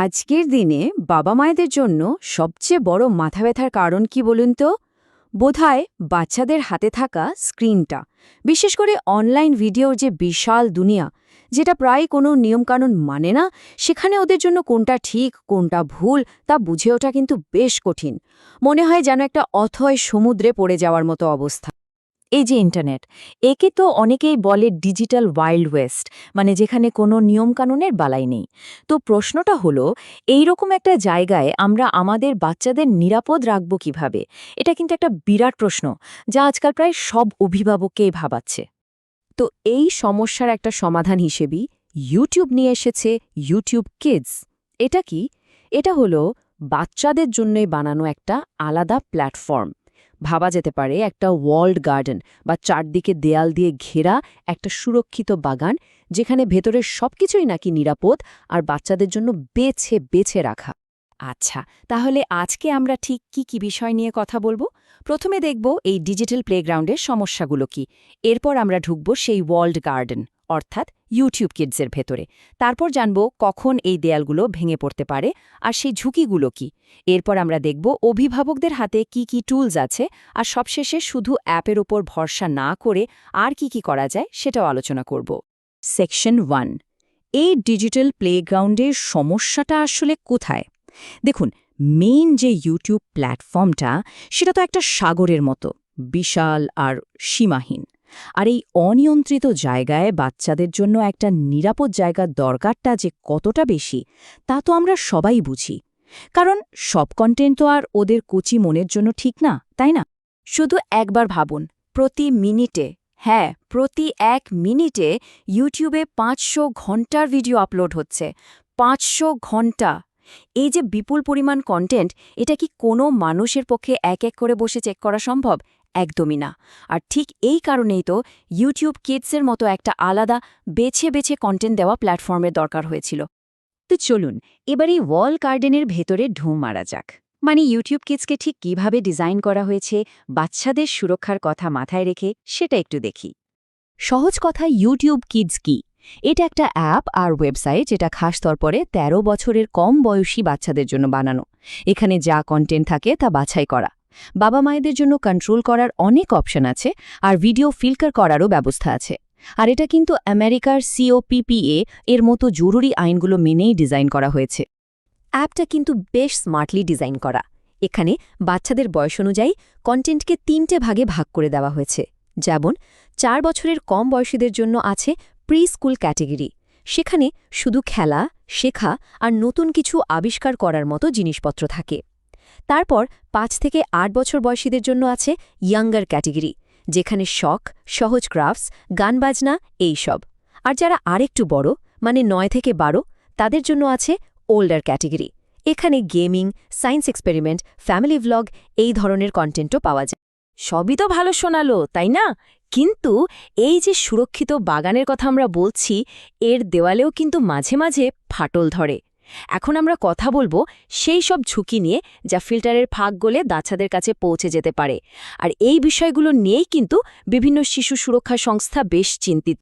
আজকের দিনে বাবা মায়েদের জন্য সবচেয়ে বড় মাথা ব্যথার কারণ কি বলুন তো? বোধহয় বাচ্চাদের হাতে থাকা স্ক্রিনটা। বিশেষ করে অনলাইন ভিডিওর যে বিশাল দুনিয়া, যেটা প্রায় কোনো নিয়মকানুন মানে না, সেখানে ওদের জন্য কোনটা ঠিক, কোনটা ভুল, তা বুঝে ওঠা কিন্তু বেশ কঠিন। মনে হয় যেন একটা অথয় সমুদ্রে পড়ে যাওয়ার মতো অবস্থা। এই যে ইন্টারনেট একে তো অনেকেই বলে ডিজিটাল ওয়াইল্ড ওয়েস্ট মানে যেখানে কোনো নিয়মকানুনের বালাই নেই। তো প্রশ্নটা হলো এই রকম একটা জায়গায় আমরা আমাদের বাচ্চাদের নিরাপদ রাখব কীভাবে? এটা কিন্তু একটা বিরাট প্রশ্ন, যা আজকাল প্রায় সব অভিভাবককেই ভাবাচ্ছে। তো এই সমস্যার একটা সমাধান হিসেবেই ইউটিউব নিয়ে এসেছে ইউটিউব কিডস এটা কি? এটা হলো বাচ্চাদের জন্যই বানানো একটা আলাদা প্ল্যাটফর্ম ভাবা যেতে পারে, একটা ওয়ার্ল্ড গার্ডেন বা চারদিকে দেয়াল দিয়ে ঘেরা একটা সুরক্ষিত বাগান যেখানে ভেতরের সবকিছুই নাকি নিরাপদ আর বাচ্চাদের জন্য বেছে বেছে রাখা। আচ্ছা তাহলে আজকে আমরা ঠিক কি কি বিষয় নিয়ে কথা বলব? প্রথমে দেখব এই ডিজিটাল প্লেগ্রাউন্ডের সমস্যাগুলো কি। এরপর আমরা ঢুকব সেই ওয়ার্ল্ড গার্ডেন অর্থাৎ ইউটিউব কিডসের ভেতরে। তারপর জানব কখন এই দেয়ালগুলো ভেঙে পড়তে পারে আর সেই ঝুঁকিগুলো কি। এরপর আমরা দেখব অভিভাবকদের হাতে কি কি টুলস আছে আর সবশেষে শুধু অ্যাপের ওপর ভরসা না করে আর কি কি করা যায় সেটাও আলোচনা করব। সেকশন ওয়ান এই ডিজিটাল প্লেগ্রাউন্ডের সমস্যাটা আসলে কোথায়? দেখুন মেইন যে ইউটিউব প্ল্যাটফর্মটা সেটা তো একটা সাগরের মতো, বিশাল আর সীমাহীন। আর এই অনিয়ন্ত্রিত জায়গায় বাচ্চাদের জন্য একটা নিরাপদ জায়গার দরকারটা যে কতটা বেশি, তা তো আমরা সবাই বুঝি। কারণ সব কন্টেন্ট তো আর ওদের কচি মনের জন্য ঠিক না, তাই না? শুধু একবার ভাবুন, প্রতি মিনিটে হ্যাঁ প্রতি এক মিনিটে ইউটিউবে পাঁচশো ঘণ্টার ভিডিও আপলোড হচ্ছে। পাঁচশো ঘণ্টা! এই যে বিপুল পরিমাণ কন্টেন্ট এটা কি কোনো মানুষের পক্ষে এক এক করে বসে চেক করা সম্ভব? একদমই না। আর ঠিক এই কারণেই তো ইউটিউব কিডসের মতো একটা আলাদা, বেছে বেছে কন্টেন্ট দেওয়া প্ল্যাটফর্মের দরকার হয়েছিল। তো চলুন, এবার এই ওয়াল গার্ডেনের ভেতরে ঢুঁ মারা যাক। মানে ইউটিউব কিডসকে ঠিক কীভাবে ডিজাইন করা হয়েছে, বাচ্চাদের সুরক্ষার কথা মাথায় রেখে সেটা একটু দেখি। সহজ কথা ইউটিউব কিডস কি? এটা একটা অ্যাপ আর ওয়েবসাইট যেটা খাস তরপরে ১৩ বছরের কম বয়সী বাচ্চাদের জন্য বানানো। এখানে যা কন্টেন্ট থাকে তা বাছাই করা। বাবা মায়েদের জন্য কন্ট্রোল করার অনেক অপশন আছে, আর ভিডিও ফিল্টার করারও ব্যবস্থা আছে। আর এটা কিন্তু আমেরিকার সিওপিপিএ এর মতো জরুরি আইনগুলো মেনেই ডিজাইন করা হয়েছে। অ্যাপটা কিন্তু বেশ স্মার্টলি ডিজাইন করা। এখানে বাচ্চাদের বয়স অনুযায়ী কন্টেন্টকে তিনটে ভাগে ভাগ করে দেওয়া হয়েছে। যেমন, চার বছরের কম বয়সীদের জন্য আছে প্রি স্কুল ক্যাটেগরি সেখানে শুধু খেলা, শেখা আর নতুন কিছু আবিষ্কার করার মতো জিনিসপত্র থাকে। তারপর পাঁচ থেকে আট বছর বয়সীদের জন্য আছে ইয়াঙ্গার ক্যাটেগরি যেখানে শখ, সহজ ক্রাফটস গান বাজনা এইসব আর যারা আরেকটু বড় মানে নয় থেকে বারো, তাদের জন্য আছে ওল্ডার ক্যাটেগরি এখানে gaming science experiment family vlog এই ধরনের কন্টেন্টও পাওয়া যায়। সবই তো ভালো শোনালো, তাই না? কিন্তু এই যে সুরক্ষিত বাগানের কথা আমরা বলছি, এর দেওয়ালেও কিন্তু মাঝে মাঝে ফাটল ধরে। এখন আমরা কথা বলব সেই সব ঝুঁকি নিয়ে যা ফিল্টারের ফাঁক গলে বাচ্চাদের কাছে পৌঁছে যেতে পারে। আর এই বিষয়গুলো নিয়েই কিন্তু বিভিন্ন শিশু সুরক্ষা সংস্থা বেশ চিন্তিত।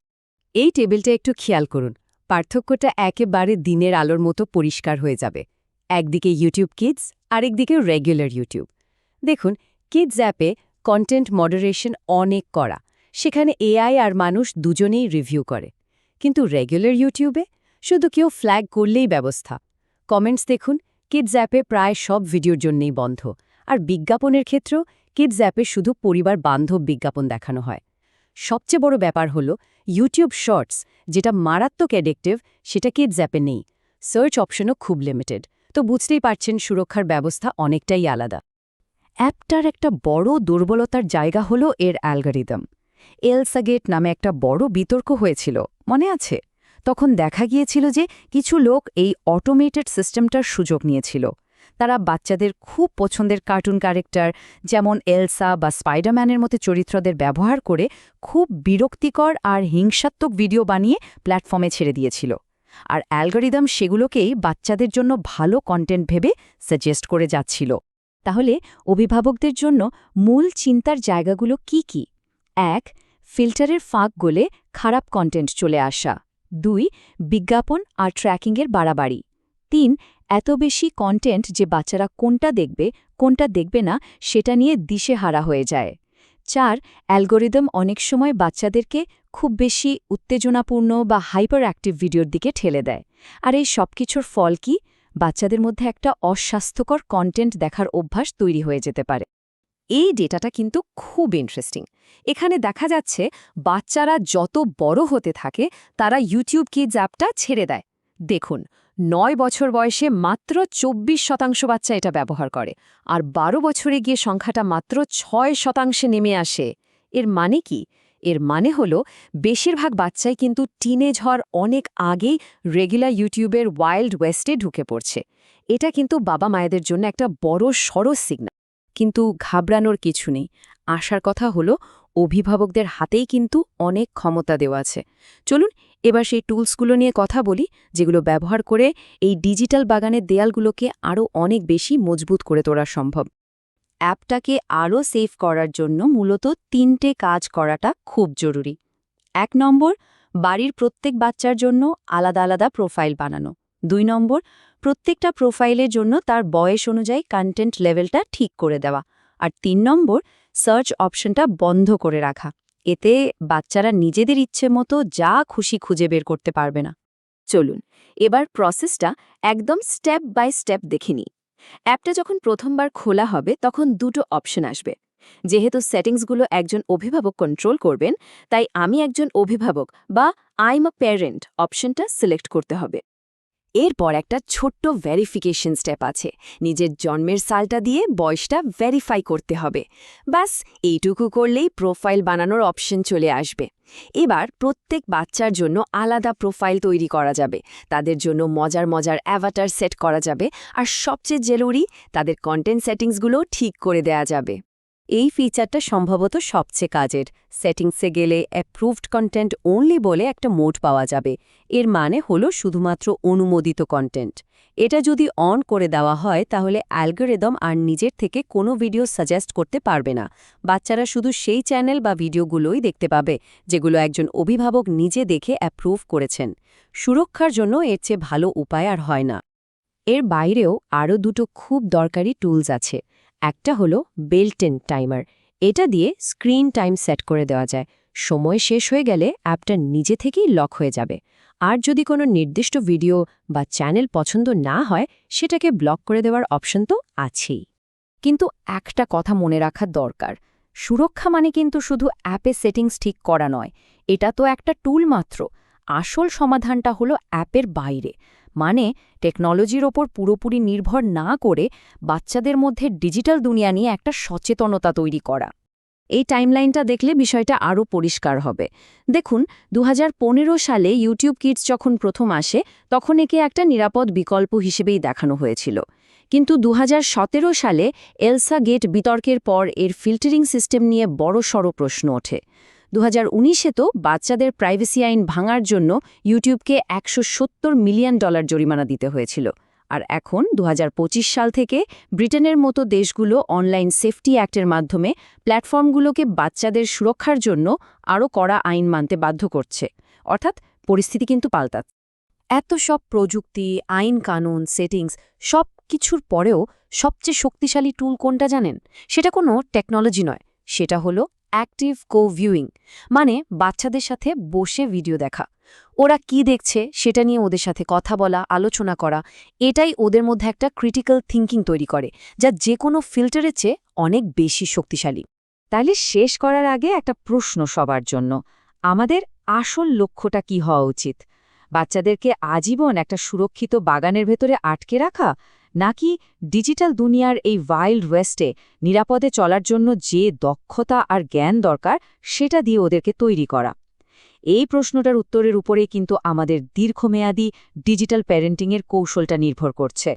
এই টেবিলটা একটু খেয়াল করুন। পার্থক্যটা একেবারে দিনের আলোর মতো পরিষ্কার হয়ে যাবে। একদিকে ইউটিউব কিডস আরেকদিকে রেগুলার ইউটিউব দেখুন কিডস অ্যাপে কন্টেন্ট মডারেশন অনেক করা। সেখানে এআই আর মানুষ দুজনেই রিভিউ করে। কিন্তু রেগুলার ইউটিউবে শুধু কেউ ফ্ল্যাগ করলেই ব্যবস্থা। কমেন্টস দেখুন কিডস অ্যাপে প্রায় সব ভিডিওর জন্যই বন্ধ। আর বিজ্ঞাপনের ক্ষেত্রেও কিডস অ্যাপে শুধু পরিবার বান্ধব বিজ্ঞাপন দেখানো হয়। সবচেয়ে বড় ব্যাপার হল ইউটিউব শর্টস যেটা মারাত্মক অ্যাডিকটিভ সেটা কিডস অ্যাপে নেই। সার্চ অপশনও খুব লিমিটেড তো বুঝতেই পারছেন, সুরক্ষার ব্যবস্থা অনেকটাই আলাদা। অ্যাপটার একটা বড় দুর্বলতার জায়গা হল এর অ্যালগারিদম এলসাগেট নামে একটা বড় বিতর্ক হয়েছিল। মনে আছে? তখন দেখা গিয়েছিল যে কিছু লোক এই অটোমেটেড সিস্টেমটার সুযোগ নিয়েছিল। তারা বাচ্চাদের খুব পছন্দের কার্টুন ক্যারেক্টার যেমন এলসা বা স্পাইডারম্যানের মতো চরিত্রদের ব্যবহার করে খুব বিরক্তিকর আর হিংসাত্মক ভিডিও বানিয়ে প্ল্যাটফর্মে ছেড়ে দিয়েছিল। আর অ্যালগরিদম সেগুলোকেই বাচ্চাদের জন্য ভালো কন্টেন্ট ভেবে সাজেস্ট করে যাচ্ছিল। তাহলে অভিভাবকদের জন্য মূল চিন্তার জায়গাগুলো কি কি? এক ফিল্টারের ফাঁক গলে খারাপ কন্টেন্ট চলে আসা। দুই, বিজ্ঞাপন আর ট্র্যাকিংয়ের বাড়াবাড়ি। তিন, এত বেশি কন্টেন্ট যে বাচ্চারা কোনটা দেখবে কোনটা দেখবে না, সেটা নিয়ে দিশেহারা হয়ে যায়। চার, অ্যালগোরিদম অনেক সময় বাচ্চাদেরকে খুব বেশি উত্তেজনাপূর্ণ বা হাইপার অ্যাক্টিভ ভিডিওর দিকে ঠেলে দেয়। আর এই সব কিছুর ফল কি? বাচ্চাদের মধ্যে একটা অস্বাস্থ্যকর কন্টেন্ট দেখার অভ্যাস তৈরি হয়ে যেতে পারে। এই ডেটাটা কিন্তু খুব ইন্টারেস্টিং এখানে দেখা যাচ্ছে বাচ্চারা যত বড় হতে থাকে, তারা ইউটিউব কিডস অ্যাপটা ছেড়ে দেয়। দেখুন, নয় বছর বয়সে মাত্র চব্বিশ শতাংশ বাচ্চা এটা ব্যবহার করে, আর বারো বছরে গিয়ে সংখ্যাটা মাত্র ছয় শতাংশে নেমে আসে। এর মানে কি? এর মানে হলো, বেশিরভাগ বাচ্চাই কিন্তু টিনেজ হওয়ার অনেক আগেই রেগুলার ইউটিউবের ওয়াইল্ড ওয়েস্টে ঢুকে পড়ছে। এটা কিন্তু বাবা মায়েদের জন্য একটা বড় সরস সিগনাল কিন্তু ঘাবড়ানোর কিছু নেই। আসার কথা হলো, অভিভাবকদের হাতেই কিন্তু অনেক ক্ষমতা দেওয়া আছে। চলুন, এবার সেই টুলসগুলো নিয়ে কথা বলি, যেগুলো ব্যবহার করে এই ডিজিটাল বাগানের দেয়ালগুলোকে আরও অনেক বেশি মজবুত করে তোলা সম্ভব। অ্যাপটাকে আরও সেভ করার জন্য মূলত তিনটে কাজ করাটা খুব জরুরি। এক নম্বর, বাড়ির প্রত্যেক বাচ্চার জন্য আলাদা আলাদা প্রোফাইল বানানো। দুই নম্বর প্রত্যেকটা প্রোফাইলের জন্য তার বয়স অনুযায়ী কন্টেন্ট লেভেলটা ঠিক করে দেওয়া। আর তিন নম্বর সার্চ অপশনটা বন্ধ করে রাখা। এতে বাচ্চারা নিজেদের ইচ্ছে মতো যা খুশি খুঁজে বের করতে পারবে না। চলুন, এবার প্রসেসটা একদম স্টেপ বাই স্টেপ দেখে নিই। অ্যাপটা যখন প্রথমবার খোলা হবে, তখন দুটো অপশন আসবে। যেহেতু সেটিংসগুলো একজন অভিভাবক কন্ট্রোল করবেন, তাই আমি একজন অভিভাবক বা আইম আ প্যারেন্ট অপশনটা সিলেক্ট করতে হবে। এরপর একটা ছোট্ট ভেরিফিকেশন স্টেপ আছে। নিজের জন্মের সালটা দিয়ে বয়সটা ভেরিফাই করতে হবে। ব্যাস, এইটুকু করলেই প্রোফাইল বানানোর অপশন চলে আসবে। এবার প্রত্যেক বাচ্চার জন্য আলাদা প্রোফাইল তৈরি করা যাবে। তাদের জন্য মজার মজার অ্যাভাটার সেট করা যাবে। আর সবচেয়ে জরুরি, তাদের কন্টেন্ট সেটিংসগুলো ঠিক করে দেয়া যাবে। এই ফিচারটা সম্ভবত সবচেয়ে কাজের। সেটিংসে গেলে অ্যাপ্রুভড কন্টেন্ট অনলি বলে একটা মোড পাওয়া যাবে। এর মানে হলো শুধুমাত্র অনুমোদিত কন্টেন্ট এটা যদি অন করে দেওয়া হয়, তাহলে অ্যালগোরিদম আর নিজের থেকে কোনো ভিডিও সাজেস্ট করতে পারবে না। বাচ্চারা শুধু সেই চ্যানেল বা ভিডিওগুলোই দেখতে পাবে, যেগুলো একজন অভিভাবক নিজে দেখে অ্যাপ্রুভ করেছেন। সুরক্ষার জন্য এর চেয়ে ভালো উপায় আর হয় না। এর বাইরেও আরও দুটো খুব দরকারি টুলস আছে। একটা হলো বেল্টেন টাইমার এটা দিয়ে স্ক্রিন টাইম সেট করে দেওয়া যায়। সময় শেষ হয়ে গেলে অ্যাপটা নিজে থেকেই লক হয়ে যাবে। আর যদি কোনো নির্দিষ্ট ভিডিও বা চ্যানেল পছন্দ না হয়, সেটাকে ব্লক করে দেওয়ার অপশন তো আছেই। কিন্তু একটা কথা মনে রাখা দরকার। সুরক্ষা মানে কিন্তু শুধু অ্যাপে সেটিংস ঠিক করা নয়। এটা তো একটা টুল মাত্র। আসল সমাধানটা হলো অ্যাপের বাইরে। মানে টেকনোলজির ওপর পুরোপুরি নির্ভর না করে বাচ্চাদের মধ্যে ডিজিটাল দুনিয়া নিয়ে একটা সচেতনতা তৈরি করা। এই টাইমলাইনটা দেখলে বিষয়টা আরও পরিষ্কার হবে। দেখুন, দুহাজার পনেরো সালে ইউটিউব কিডস যখন প্রথম আসে, তখন একে একটা নিরাপদ বিকল্প হিসেবেই দেখানো হয়েছিল। কিন্তু দু হাজার সতেরো সালে এলসা গেট বিতর্কের পর এর ফিল্টারিং সিস্টেম নিয়ে বড়সড় প্রশ্ন ওঠে। দু উনিশে তো বাচ্চাদের প্রাইভেসি আইন ভাঙার জন্য ইউটিউবকে একশো সত্তর মিলিয়ন ডলার জরিমানা দিতে হয়েছিল। আর এখন দু হাজার পঁচিশ সাল থেকে ব্রিটেনের মতো দেশগুলো অনলাইন সেফটি অ্যাক্টের মাধ্যমে প্ল্যাটফর্মগুলোকে বাচ্চাদের সুরক্ষার জন্য আরও কড়া আইন মানতে বাধ্য করছে। অর্থাৎ পরিস্থিতি কিন্তু পাল্টাচ্ছে। এত সব প্রযুক্তি, আইন কানুন, সেটিংস, সব কিছুর পরেও সবচেয়ে শক্তিশালী টুল কোনটা জানেন? সেটা কোনো টেকনোলজি নয়। সেটা হলো অ্যাক্টিভ কো ভিউইং মানে বাচ্চাদের সাথে বসে ভিডিও দেখা। ওরা কি দেখছে সেটা নিয়ে ওদের সাথে কথা বলা, আলোচনা করা, এটাই ওদের মধ্যে একটা ক্রিটিক্যাল থিঙ্কিং তৈরি করে, যা যে কোনো ফিল্টারের চেয়ে অনেক বেশি শক্তিশালী। তাহলে শেষ করার আগে একটা প্রশ্ন সবার জন্য, আমাদের আসল লক্ষ্যটা কি হওয়া উচিত? বাচ্চাদেরকে আজীবন একটা সুরক্ষিত বাগানের ভেতরে আটকে রাখা নাকি ডিজিটাল দুনিয়ার এই ওয়াইল্ড ওয়েস্টে নিরাপদে চলার জন্য যে দক্ষতা আর জ্ঞান দরকার, সেটা দিয়ে ওদেরকে তৈরি করা। এই প্রশ্নটার উত্তরের উপরে কিন্তু আমাদের দীর্ঘমেয়াদী ডিজিটাল প্যারেন্টিংয়ের কৌশলটা নির্ভর করছে।